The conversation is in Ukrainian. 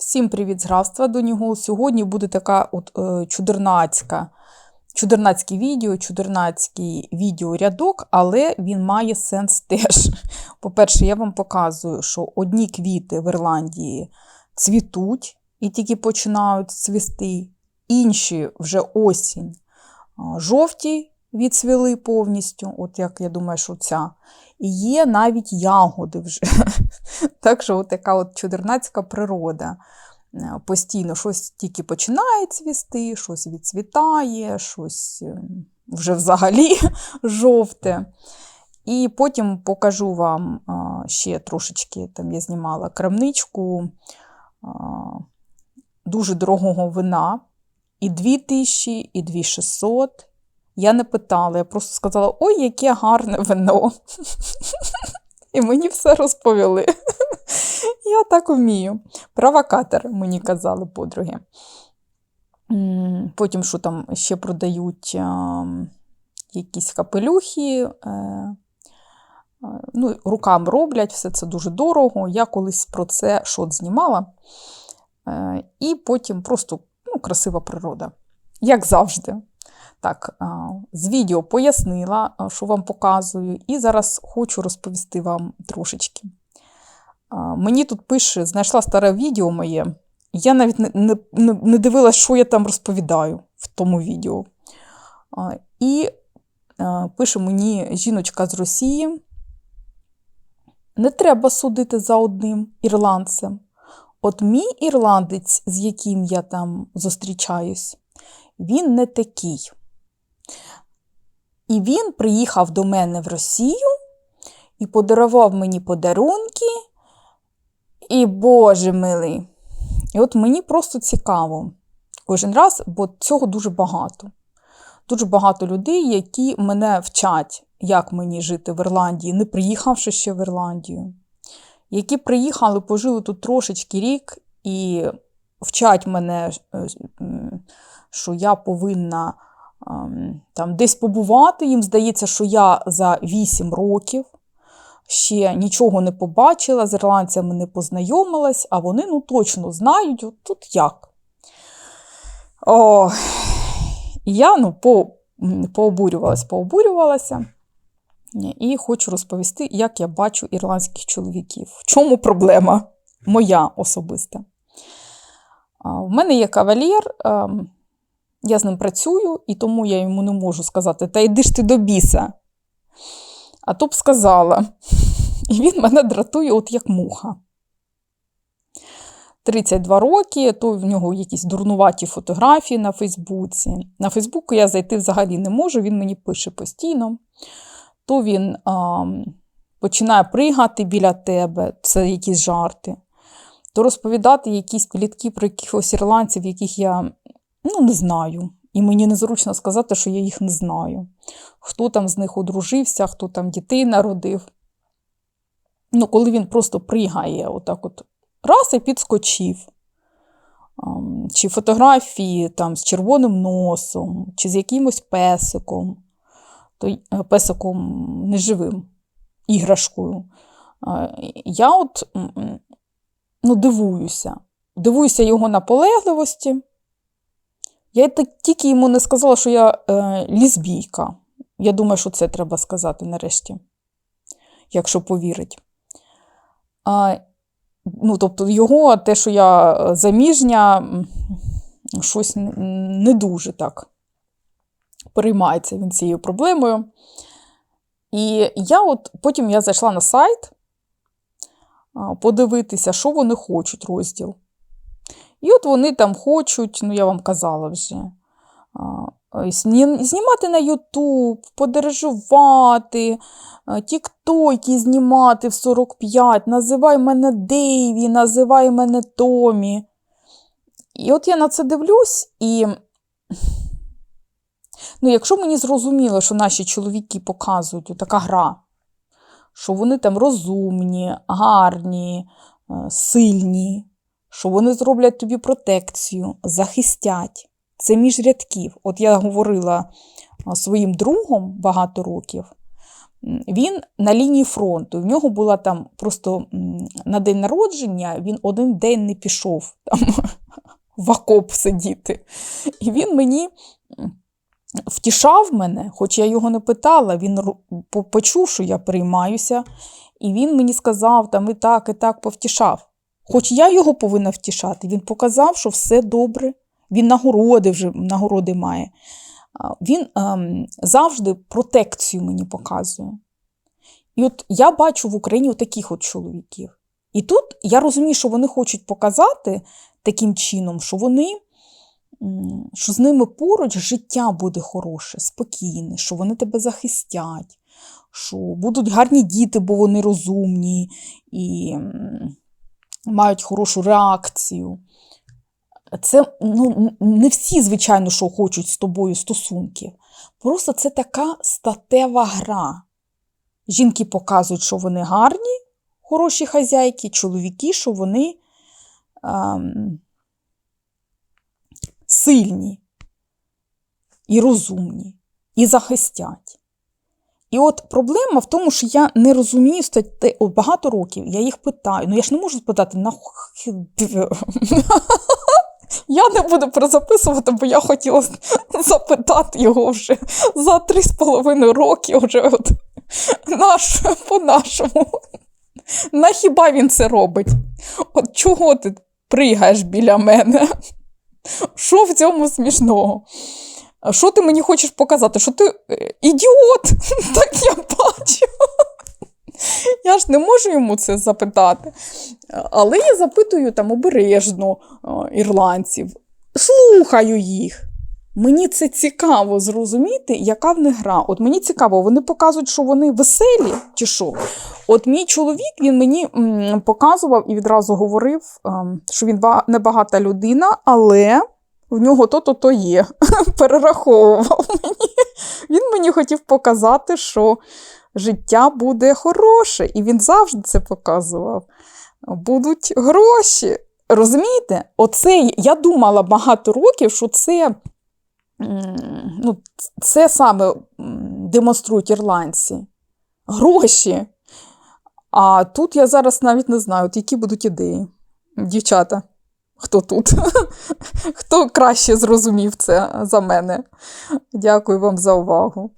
Всім привіт з до нього. Сьогодні буде така от е, чудернацька, чудернацьке відео, чудернацький відеорядок, але він має сенс теж. По-перше, я вам показую, що одні квіти в Ірландії цвітуть і тільки починають цвісти, інші вже осінь жовті відцвіли повністю, от як я думаю, що ця. І є навіть ягоди вже. Так що от така от чудернацька природа. Е, Постійно щось тільки починає цвісти, щось відцвітає, щось е, вже взагалі жовте. І потім покажу вам ще трошечки, там я знімала крамничку дуже дорогого вина. І 2000, і 2600. Я не питала, я просто сказала: ой, яке гарне вино. І мені все розповіли. Я так вмію. Провокатор, мені казали подруги. Потім, що там ще продають якісь капелюхи, е, ну, рукам роблять, все це дуже дорого. Я колись про це шот знімала. Е, І потім просто ну, красива природа. Як завжди. Так, з відео пояснила, що вам показую, і зараз хочу розповісти вам трошечки. Мені тут пише, знайшла старе відео моє. Я навіть не, не, не не дивилась, що я там розповідаю в тому відео. І пише мені жіночка з Росії: не треба судити за одним ірландцем. От мій ірландець, з яким я там зустрічаюсь, він не такий. І він приїхав до мене в Росію і подарував мені подарунки. І, Боже милий. І от мені просто цікаво кожен раз, бо цього дуже багато. Дуже багато людей, які мене вчать, як мені жити в Ірландії, не приїхавши ще в Ірландію, які приїхали, пожили тут трошечки рік і вчать мене, е, що я повинна ем, там десь побувати. Їм здається, що я за 8 років ще нічого не побачила, з ірландцями не познайомилась, а вони ну, точно знають, от тут як. О, я ну, по, пообурювалась, пообурювалася. І хочу розповісти, як я бачу ірландських чоловіків. В чому проблема моя особиста? В мене є кавалєр, ем, я з ним працюю, і тому я йому не можу сказати, та йди ж ти до біса. А то б сказала. І він мене дратує, от як муха. 32 роки, то в нього якісь дурнуваті фотографії на Фейсбуці. На Фейсбуку я зайти взагалі не можу, він мені пише постійно. То він а, починає пригати біля тебе, це якісь жарти, то розповідати якісь плітки про якихось ірландців, яких я ну, не знаю. І мені незручно сказати, що я їх не знаю. Хто там з них одружився, хто там дітей народив. Ну, коли він просто пригає, отак от раз і підскочив. Чи фотографії там з червоним носом, чи з якимось песиком, то е, песиком неживим, іграшкою. Я от ну, дивуюся. Дивуюся його наполегливості. Я тільки йому не сказала, що я е, лісбійка. Я думаю, що це треба сказати нарешті, якщо повірить. А, ну, тобто його, те, що я е, заміжня, щось не дуже так переймається він цією проблемою. І я от потім я зайшла на сайт подивитися, що вони хочуть розділ. І от вони там хочуть, ну я вам казала вже, знімати на Ютуб, подорожувати, тіктоки знімати в 45, називай мене Дейві, називай мене Томі. І от я на це дивлюсь, і ну, якщо мені зрозуміло, що наші чоловіки показують така гра, що вони там розумні, гарні, сильні, що вони зроблять тобі протекцію, захистять. Це між рядків. От я говорила своїм другом багато років, він на лінії фронту. В нього була там просто на день народження, він один день не пішов там в окоп сидіти. І він мені втішав мене, хоч я його не питала, він почув, що я приймаюся, і він мені сказав, там і так, і так повтішав. Хоч я його повинна втішати, він показав, що все добре. Він нагороди вже нагороди має. Він ем, завжди протекцію мені показує. І от я бачу в Україні таких от чоловіків. І тут я розумію, що вони хочуть показати таким чином, що вони, що з ними поруч життя буде хороше, спокійне, що вони тебе захистять, що будуть гарні діти, бо вони розумні і мають хорошу реакцію. Це ну, не всі, звичайно, що хочуть з тобою стосунків. Просто це така статева гра. Жінки показують, що вони гарні, хороші хазяйки, чоловіки, що вони ем, сильні і розумні, і захистять. І от проблема в тому, що я не розумію статей, от багато років, я їх питаю. Ну я ж не можу спитати, нахуй. Я не буду перезаписувати, бо я хотіла запитати його вже за три з половиною роки, вже от наш, по-нашому. На хіба він це робить? От чого ти пригаєш біля мене? Що в цьому смішного? Що ти мені хочеш показати? Що ти е, ідіот? Так я бачу. Я ж не можу йому це запитати. Але я запитую там обережно е, ірландців, слухаю їх. Мені це цікаво зрозуміти, яка в них гра. От мені цікаво, вони показують, що вони веселі чи що. От мій чоловік він мені показував і відразу говорив, ем, що він небагата людина, але в нього то-то то є. Перераховував мені. Він мені хотів показати, що життя буде хороше, і він завжди це показував. Будуть гроші. Розумієте? Оце я думала багато років, що це, ну, це саме демонструють ірландці. Гроші. А тут я зараз навіть не знаю, от які будуть ідеї. Дівчата, хто тут? Хто краще зрозумів це за мене? Дякую вам за увагу.